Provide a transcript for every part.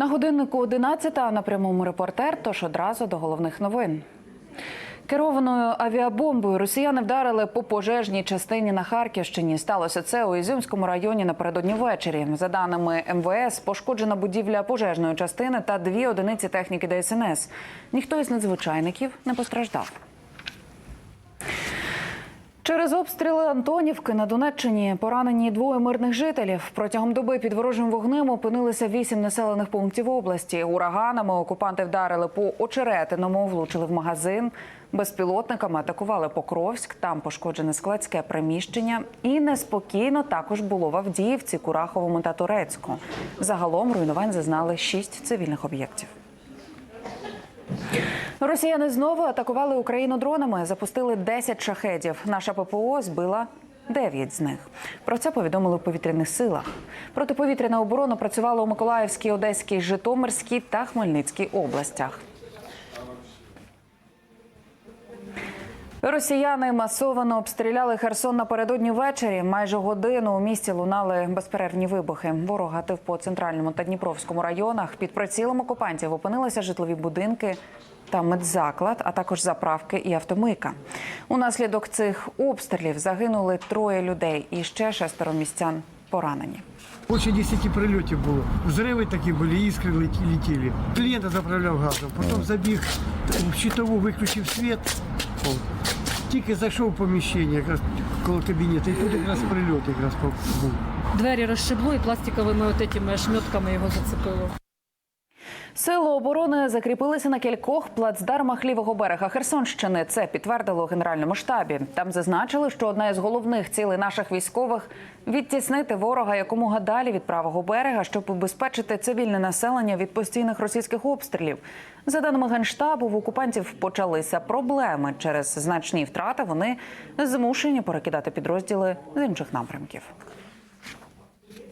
На годиннику 11 а на прямому репортер. Тож одразу до головних новин. Керованою авіабомбою росіяни вдарили по пожежній частині на Харківщині. Сталося це у Ізюмському районі напередодні ввечері. За даними МВС, пошкоджена будівля пожежної частини та дві одиниці техніки ДСНС. Ніхто із надзвичайників не постраждав. Через обстріли Антонівки на Донеччині поранені двоє мирних жителів. Протягом доби під ворожим вогнем опинилися вісім населених пунктів області. Ураганами окупанти вдарили по очеретиному, влучили в магазин. Безпілотниками атакували Покровськ. Там пошкоджене складське приміщення. І неспокійно також було в Авдіївці, Кураховому та Турецьку. Загалом руйнувань зазнали шість цивільних об'єктів. Росіяни знову атакували Україну дронами. Запустили 10 шахедів. Наша ППО збила 9 з них. Про це повідомили у повітряних силах. Протиповітряна оборона працювала у Миколаївській, Одеській, Житомирській та Хмельницькій областях. Росіяни масово обстріляли Херсон напередодні ввечері. Майже годину у місті лунали безперервні вибухи. Ворог гатив по центральному та Дніпровському районах. Під прицілом окупантів опинилися житлові будинки та медзаклад, а також заправки і автомийка. Унаслідок цих обстрілів загинули троє людей і ще шестеро містян поранені. Больше 10 прильотів було. Взриви такі були, іскри леті- летіли. Клієнта заправляв газом, потім забіг в щитову, виключив світ. Тільки зайшов в поміщення, якраз коло кабінету, і тут якраз прильот якраз був. Двері розшибло і пластиковими от этими шмьотками його зацепило. Сили оборони закріпилися на кількох плацдармах лівого берега Херсонщини. Це підтвердили у генеральному штабі. Там зазначили, що одна із головних цілей наших військових відтіснити ворога якомога далі від правого берега, щоб убезпечити цивільне населення від постійних російських обстрілів. За даними генштабу, в окупантів почалися проблеми через значні втрати. Вони змушені перекидати підрозділи з інших напрямків.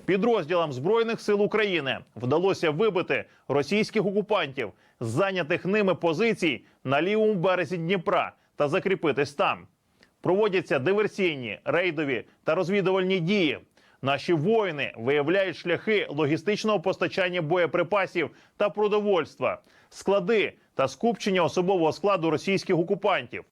Підрозділам збройних сил України вдалося вибити російських окупантів зайнятих ними позицій на лівому березі Дніпра та закріпитись там. Проводяться диверсійні, рейдові та розвідувальні дії. Наші воїни виявляють шляхи логістичного постачання боєприпасів та продовольства, склади та скупчення особового складу російських окупантів.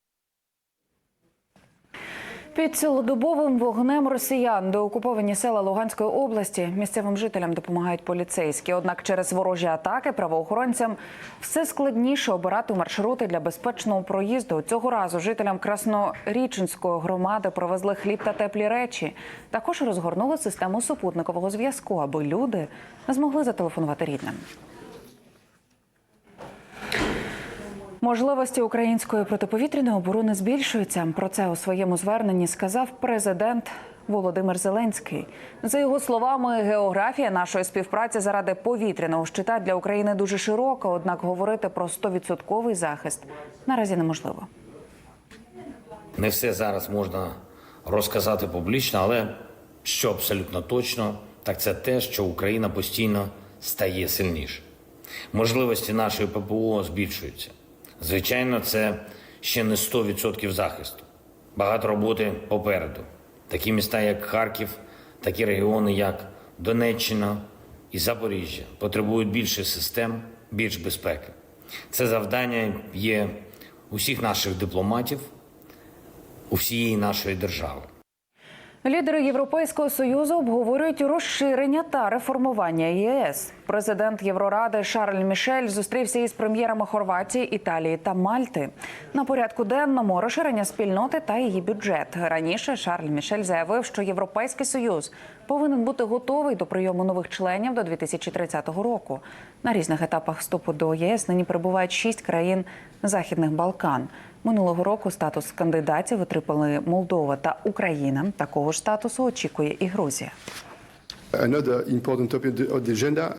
Під цілодобовим вогнем росіян до окуповані села Луганської області місцевим жителям допомагають поліцейські. Однак через ворожі атаки правоохоронцям все складніше обирати маршрути для безпечного проїзду. Цього разу жителям Красноріченської громади привезли хліб та теплі речі. Також розгорнули систему супутникового зв'язку, аби люди змогли зателефонувати рідним. Можливості української протиповітряної оборони збільшуються. Про це у своєму зверненні сказав президент Володимир Зеленський. За його словами, географія нашої співпраці заради повітряного щита для України дуже широка. Однак говорити про 100% захист наразі неможливо. Не все зараз можна розказати публічно, але що абсолютно точно, так це те, що Україна постійно стає сильніше. Можливості нашої ППО збільшуються. Звичайно, це ще не 100% захисту. Багато роботи попереду. Такі міста, як Харків, такі регіони, як Донеччина і Запоріжжя, потребують більше систем, більш безпеки. Це завдання є усіх наших дипломатів, у всієї нашої держави. Лідери Європейського союзу обговорюють розширення та реформування ЄС. Президент Євроради Шарль Мішель зустрівся із прем'єрами Хорватії, Італії та Мальти. На порядку денному розширення спільноти та її бюджет. Раніше Шарль Мішель заявив, що Європейський союз повинен бути готовий до прийому нових членів до 2030 року. На різних етапах вступу до ЄС нині перебувають шість країн Західних Балкан. Минулого року статус кандидатів отримали Молдова та Україна. Такого ж статусу очікує і Грузія.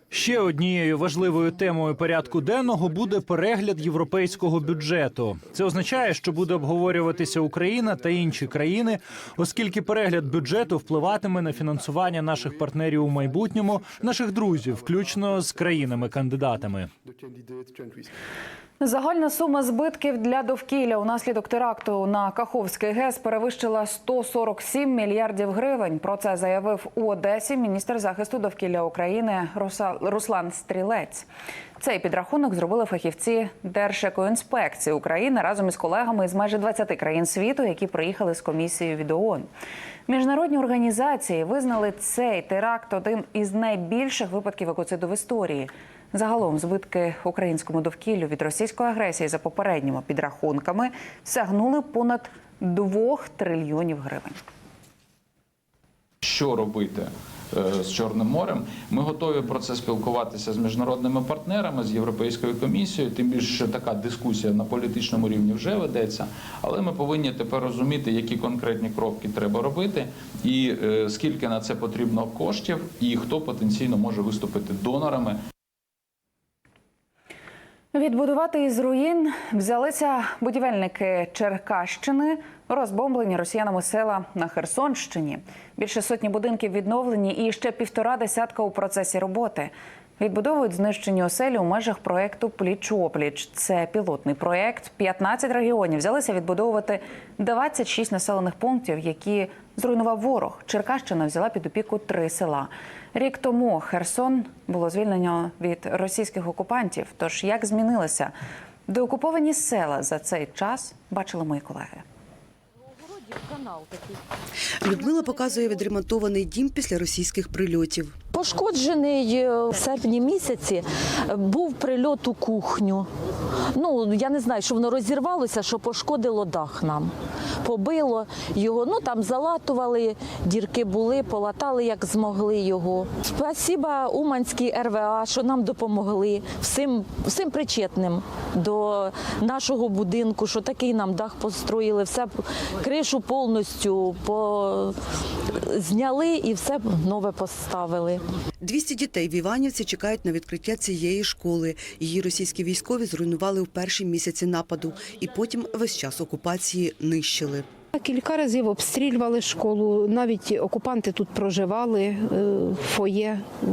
Ще однією важливою темою порядку денного буде перегляд європейського бюджету. Це означає, що буде обговорюватися Україна та інші країни, оскільки перегляд бюджету впливатиме на фінансування наших партнерів у майбутньому, наших друзів, включно з країнами-кандидатами. Загальна сума збитків для довкілля унаслідок теракту на Каховський ГЕС перевищила 147 мільярдів гривень. Про це заявив у Одесі міністр. захисту довкілля України Руслан Стрілець. Цей підрахунок зробили фахівці Держекоінспекції України разом із колегами з майже 20 країн світу, які приїхали з комісією від ООН. Міжнародні організації визнали цей теракт одним із найбільших випадків екоциду в історії. Загалом збитки українському довкіллю від російської агресії за попередніми підрахунками сягнули понад 2 трильйонів гривень. що робити е, з Чорним морем. Ми готові про це спілкуватися з міжнародними партнерами, з Європейською комісією. Тим більше що така дискусія на політичному рівні вже ведеться. Але ми повинні тепер розуміти, які конкретні кроки треба робити, і е, скільки на це потрібно коштів, і хто потенційно може виступити донорами. Відбудувати із руїн взялися будівельники Черкащини, розбомблені росіянами села на Херсонщині. Більше сотні будинків відновлені і ще півтора десятка у процесі роботи. Відбудовують знищені оселі у межах проекту Пліч опліч. Це пілотний проект. 15 регіонів взялися відбудовувати 26 населених пунктів, які зруйнував ворог. Черкащина взяла під опіку три села. Рік тому Херсон було звільнено від російських окупантів. Тож як змінилися деокуповані села за цей час, бачили мої колеги. Людмила показує відремонтований дім після російських прильотів. Пошкоджений е, в серпні місяці е, був прильот у кухню. Ну я не знаю, що воно розірвалося, що пошкодило дах нам. Побило його, ну там залатували, дірки були, полатали як змогли його. Спасіба Уманській РВА, що нам допомогли всім, всім причетним до нашого будинку, що такий нам дах построїли, все кришу повністю по... зняли і все нове поставили. 200 дітей в Іванівці чекають на відкриття цієї школи. Її російські військові зруйнували в перші місяці нападу і потім весь час окупації нищили. Кілька разів обстрілювали школу. Навіть окупанти тут проживали е, фоє, е,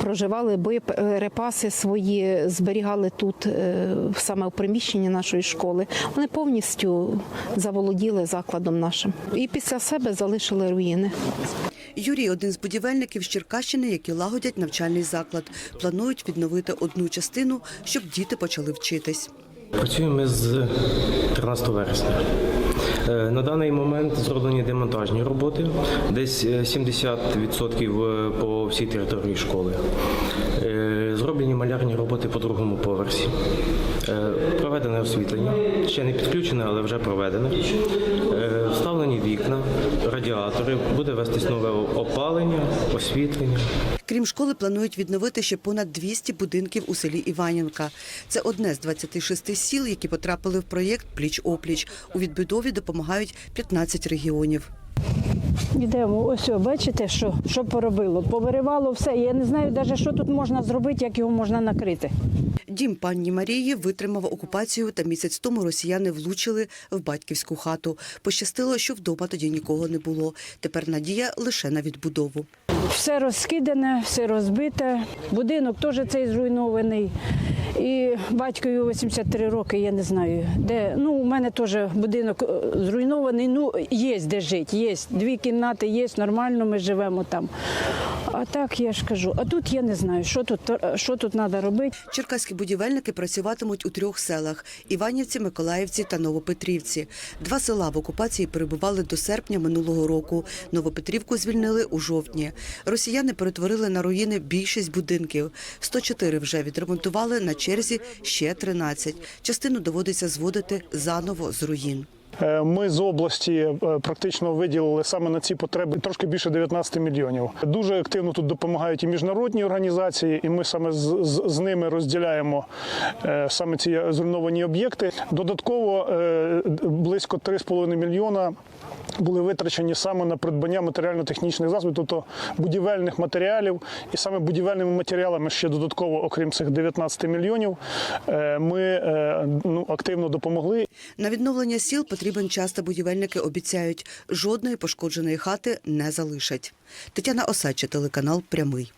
проживали боєприпаси свої, зберігали тут е, саме в приміщенні нашої школи. Вони повністю заволоділи закладом нашим. І після себе залишили руїни. Юрій один з будівельників з Черкащини, які лагодять навчальний заклад. Планують відновити одну частину, щоб діти почали вчитись. Працюємо ми з 13 вересня. Е, На даний момент зроблені демонтажні роботи, десь е, 70% по всій території школи. Е, Зроблені малярні роботи по другому поверсі. Е, Проведене освітлення, ще не підключене, але вже проведене. Е, Вставлені вікна, радіатори, буде вестись нове опалення, освітлення. Крім школи, планують відновити ще понад 200 будинків у селі Іванівка. Це одне з 26 сіл, які потрапили в проєкт Пліч-опліч. У відбудові допомагають 15 регіонів. Йдемо, ось бачите, що, що поробило. Повиривало все. Я не знаю навіть, що тут можна зробити, як його можна накрити. Дім пані Марії витримав окупацію, та місяць тому росіяни влучили в батьківську хату. Пощастило, що вдома тоді нікого не було. Тепер надія лише на відбудову. Все розкидане, все розбите. Будинок теж цей зруйнований. І батькові 83 роки, я не знаю, де. Ну, у мене теж будинок е, зруйнований. Ну, є де жити, є. Дві кімнати є, нормально ми живемо там. А так я ж кажу, а тут я не знаю, що тут, що тут треба робити. Черкаські будівельники працюватимуть у трьох селах – Іванівці, Миколаївці та Новопетрівці. Два села в окупації перебували до серпня минулого року. Новопетрівку звільнили у жовтні. Росіяни перетворили на руїни більшість будинків. 104 вже відремонтували, на черзі ще 13. Частину доводиться зводити заново з руїн. Е, Ми з області е, практично виділили саме на ці потреби трошки більше 19 мільйонів. Дуже активно тут допомагають і міжнародні організації, і ми саме з, з, з ними розділяємо е, саме ці зруйновані об'єкти. Додатково близько 3,5 мільйона. Були витрачені саме на придбання матеріально-технічних засобів, тобто будівельних матеріалів, і саме будівельними матеріалами ще додатково, окрім цих 19 мільйонів, е, ми е, ну, активно допомогли. На відновлення сіл потрібен час, та будівельники обіцяють, жодної пошкодженої хати не залишать. Тетяна Осадча, телеканал «Прямий».